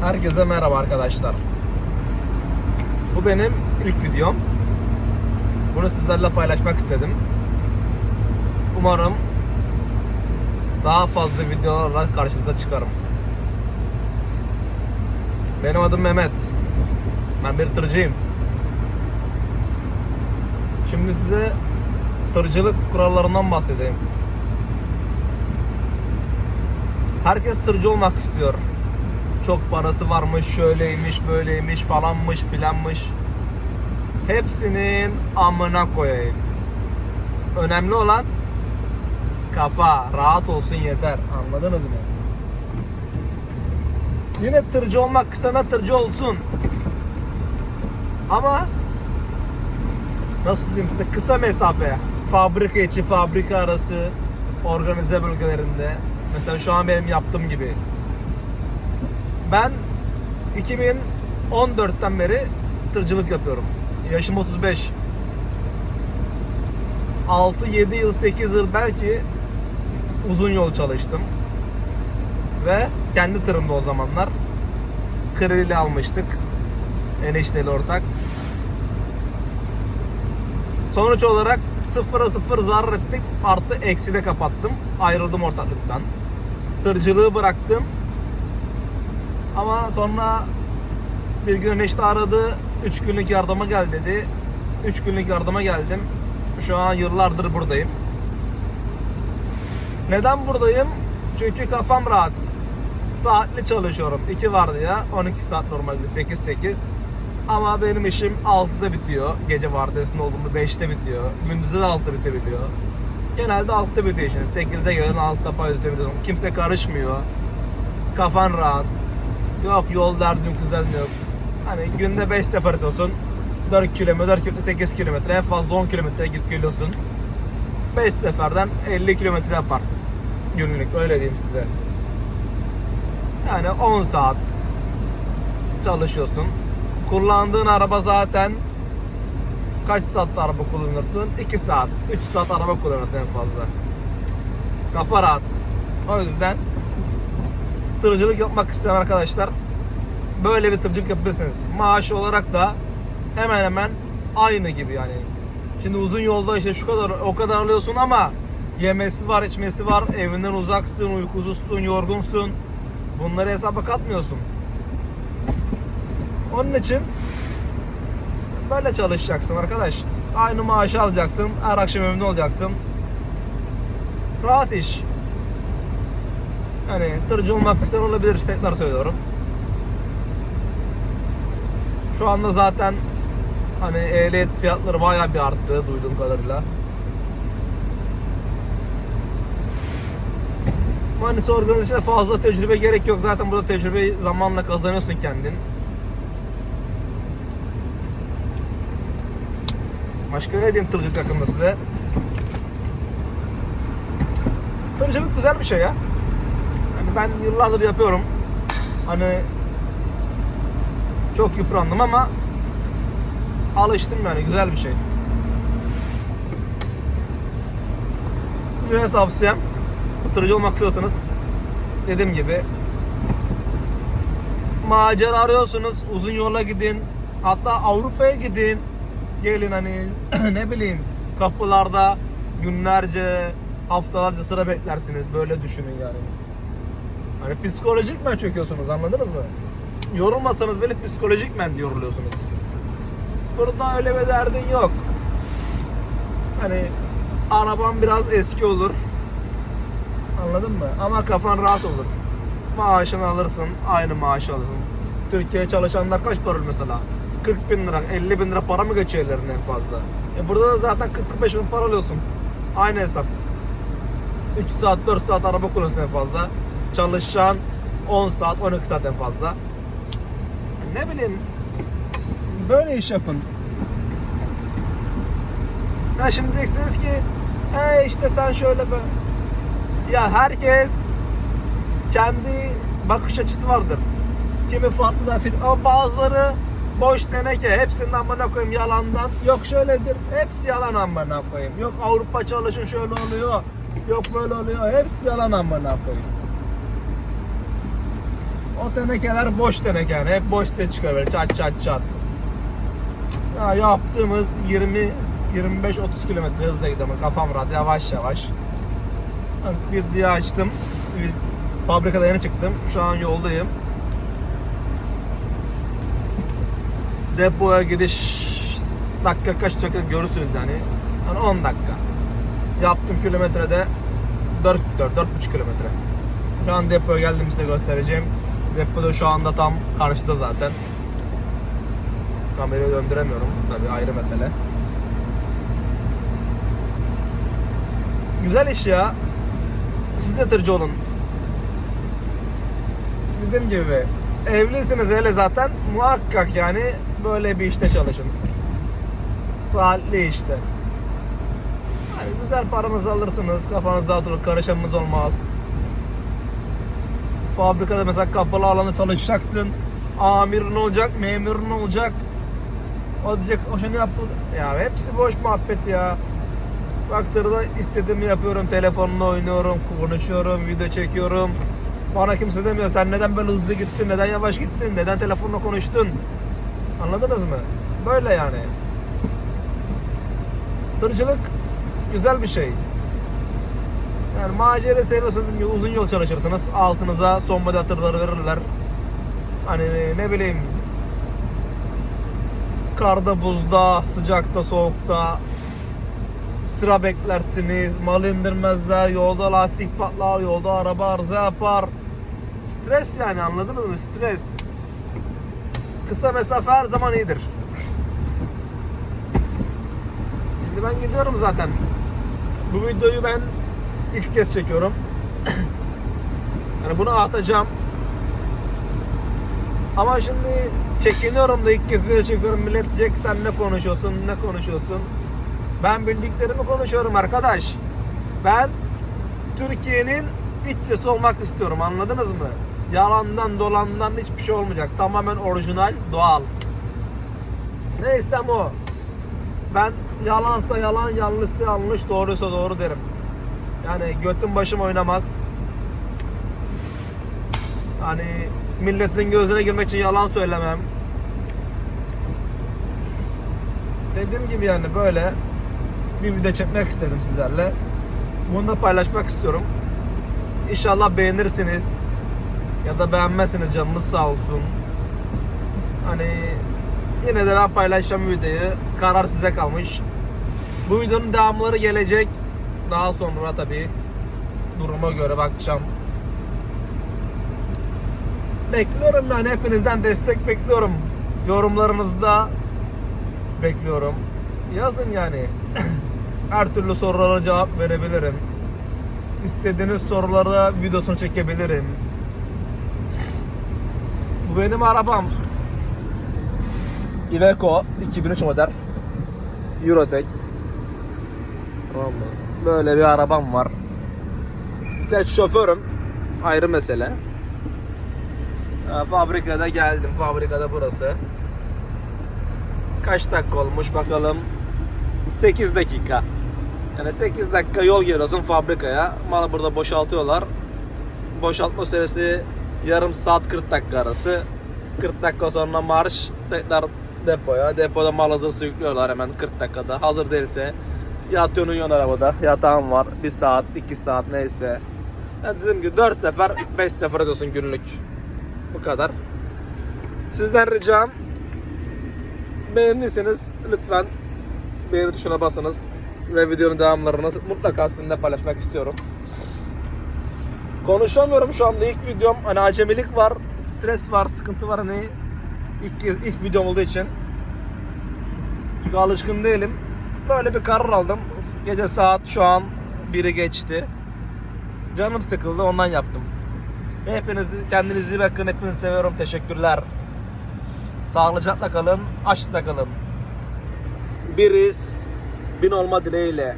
Herkese merhaba arkadaşlar. Bu benim ilk videom. Bunu sizlerle paylaşmak istedim. Umarım daha fazla videolarla karşınıza çıkarım. Benim adım Mehmet. Ben bir tırcıyım. Şimdi size tırcılık kurallarından bahsedeyim. Herkes tırcı olmak istiyor. Çok parası varmış, şöyleymiş, böyleymiş, falanmış, filanmış. Hepsinin amına koyayım. Önemli olan kafa, rahat olsun yeter. Anladınız mı? Yine tırcı olmak isteyen tırcı olsun. Ama nasıl diyeyim size kısa mesafe fabrika içi fabrika arası organize bölgelerinde mesela şu an benim yaptığım gibi ben 2014'ten beri tırcılık yapıyorum yaşım 35 6-7 yıl 8 yıl belki uzun yol çalıştım ve kendi tırımda o zamanlar krediyle almıştık enişteli ortak Sonuç olarak sıfıra sıfır zarar ettik. Artı eksi de kapattım. Ayrıldım ortaklıktan. Tırcılığı bıraktım. Ama sonra bir gün işte aradı. 3 günlük yardıma gel dedi. 3 günlük yardıma geldim. Şu an yıllardır buradayım. Neden buradayım? Çünkü kafam rahat. Saatli çalışıyorum. 2 vardı ya. 12 saat normalde 8-8. Ama benim işim 6'da bitiyor. Gece vardiyasında olduğumda 5'te bitiyor. Gündüzde de 6'da bitebiliyor. Genelde 6'da bitiyor işin. 8'de gelin 6'da paylaşıyor biliyorum. Kimse karışmıyor. Kafan rahat. Yok yol derdim yok. Hani günde 5 sefer ediyorsun. 4 kilometre, 4 kilometre, 8 kilometre, en fazla 10 kilometre git geliyorsun. 5 seferden 50 kilometre yapar. Günlük öyle diyeyim size. Yani 10 saat çalışıyorsun. Kullandığın araba zaten kaç saatte araba kullanırsın? 2 saat, 3 saat araba kullanırsın en fazla. Kafa rahat. O yüzden tırcılık yapmak isteyen arkadaşlar böyle bir tırcılık yapabilirsiniz. Maaş olarak da hemen hemen aynı gibi yani. Şimdi uzun yolda işte şu kadar o kadar alıyorsun ama yemesi var, içmesi var, evinden uzaksın, uykusuzsun, yorgunsun. Bunları hesaba katmıyorsun. Onun için böyle çalışacaksın arkadaş. Aynı maaşı alacaksın. Her akşam evinde olacaksın. Rahat iş. Yani tırcı olmak isteyen olabilir. Tekrar söylüyorum. Şu anda zaten hani ehliyet fiyatları bayağı bir arttı duyduğum kadarıyla. Manisa organizasyonda fazla tecrübe gerek yok. Zaten burada tecrübeyi zamanla kazanıyorsun kendin. Başka ne diyeyim tırcılık hakkında size? Tırcılık güzel bir şey ya. Ben yıllardır yapıyorum. Hani çok yıprandım ama alıştım yani güzel bir şey. Size de tavsiyem tırcı olmak istiyorsanız dediğim gibi macera arıyorsunuz uzun yola gidin hatta Avrupa'ya gidin gelin hani ne bileyim kapılarda günlerce haftalarca sıra beklersiniz böyle düşünün yani. Hani psikolojik men çöküyorsunuz anladınız mı? Yorulmasanız böyle psikolojik men yoruluyorsunuz. Burada öyle bir derdin yok. Hani araban biraz eski olur. Anladın mı? Ama kafan rahat olur. Maaşını alırsın, aynı maaşı alırsın. Türkiye'ye çalışanlar kaç para mesela? 40 bin lira, 50 bin lira para mı geçiyor ellerine en fazla? E burada da zaten 40-45 bin para alıyorsun. Aynı hesap. 3 saat, 4 saat araba kullanıyorsun en fazla. Çalışacaksın 10 saat, 12 saat en fazla. Ne bileyim, böyle iş yapın. Ya şimdi diyeceksiniz ki, he işte sen şöyle böyle. Ya herkes kendi bakış açısı vardır. Kimi farklı da ama bazıları boş teneke. Hepsinden amına koyayım yalandan. Yok şöyledir. Hepsi yalan amına koyayım. Yok Avrupa çalışın şöyle oluyor. Yok böyle oluyor. Hepsi yalan amına koyayım. O tenekeler boş teneke yani. Hep boş ses çıkıyor böyle çat çat çat. Ya yaptığımız 20 25-30 kilometre hızla gidiyorum. Kafam rahat yavaş yavaş. Bir diye açtım. Bir fabrikada yeni çıktım. Şu an yoldayım. Depoya gidiş dakika kaç dakika görürsünüz yani. Hani 10 dakika. Yaptım kilometrede 4 4 4,5 kilometre. Şu an depoya geldim size göstereceğim. Da şu anda tam karşıda zaten. Kamerayı döndüremiyorum. Tabii ayrı mesele. Güzel iş ya. Siz de tırcı olun. Dediğim gibi evlisiniz hele zaten muhakkak yani böyle bir işte çalışın. Saatli işte. Yani güzel paranızı alırsınız, kafanız rahat olur, karışımınız olmaz. Fabrikada mesela kapalı alanda çalışacaksın. Amirin olacak, memurun olacak. O diyecek, o şunu yap. bu-" Ya hepsi boş muhabbet ya. Baktırda istediğimi yapıyorum, telefonla oynuyorum, konuşuyorum, video çekiyorum. Bana kimse demiyor sen neden böyle hızlı gittin, neden yavaş gittin, neden telefonla konuştun. Anladınız mı? Böyle yani. Tırcılık güzel bir şey. Yani macera seviyorsanız uzun yol çalışırsınız. Altınıza son model tırları verirler. Hani ne bileyim karda, buzda, sıcakta, soğukta sıra beklersiniz, mal indirmezler, yolda lastik patlar, yolda araba arıza yapar. Stres yani anladınız mı? Stres. Kısa mesafe her zaman iyidir. Şimdi ben gidiyorum zaten. Bu videoyu ben ilk kez çekiyorum. yani bunu atacağım. Ama şimdi çekiniyorum da ilk kez video çekiyorum. Millet diyecek sen ne konuşuyorsun, ne konuşuyorsun. Ben bildiklerimi konuşuyorum arkadaş. Ben Türkiye'nin iç sesi olmak istiyorum anladınız mı? Yalandan dolandan hiçbir şey olmayacak. Tamamen orijinal, doğal. Neysem o. Ben yalansa yalan, yanlışsa yanlış, doğruysa doğru derim. Yani götüm başım oynamaz. Hani milletin gözüne girmek için yalan söylemem. Dediğim gibi yani böyle bir video çekmek istedim sizlerle. Bunu da paylaşmak istiyorum. İnşallah beğenirsiniz. Ya da beğenmezsiniz canınız sağ olsun. Hani yine de ben paylaşacağım videoyu. Karar size kalmış. Bu videonun devamları gelecek. Daha sonra tabi duruma göre bakacağım. Bekliyorum yani hepinizden destek bekliyorum. Yorumlarınızda bekliyorum. Yazın yani. Her türlü sorulara cevap verebilirim. İstediğiniz sorulara videosunu çekebilirim. Bu benim arabam. Iveco 2003 model. Eurotech. Tamam mı? Böyle bir arabam var. Geç şoförüm. Ayrı mesele. Ha, Fabrikada geldim. Fabrikada burası. Kaç dakika olmuş bakalım. 8 dakika. Yani 8 dakika yol geliyorsun fabrikaya. Malı burada boşaltıyorlar. Boşaltma süresi yarım saat 40 dakika arası. 40 dakika sonra marş tekrar depoya. Depoda mal hazırsa yüklüyorlar hemen 40 dakikada. Hazır değilse yatıyorsun uyuyorsun arabada. Yatağın var. 1 saat, 2 saat neyse. Yani dediğim gibi 4 sefer, 5 sefer ediyorsun günlük. Bu kadar. Sizden ricam beğendiyseniz lütfen beğeni tuşuna basınız ve videonun devamlarını mutlaka sizinle paylaşmak istiyorum. Konuşamıyorum şu anda ilk videom hani acemilik var, stres var, sıkıntı var hani ilk ilk videom olduğu için. Çünkü alışkın değilim. Böyle bir karar aldım. Gece saat şu an 1'i geçti. Canım sıkıldı ondan yaptım. Hepiniz kendinize iyi bakın. Hepinizi seviyorum. Teşekkürler. Sağlıcakla kalın. Aşkla kalın. Biriz bin olma dileğiyle.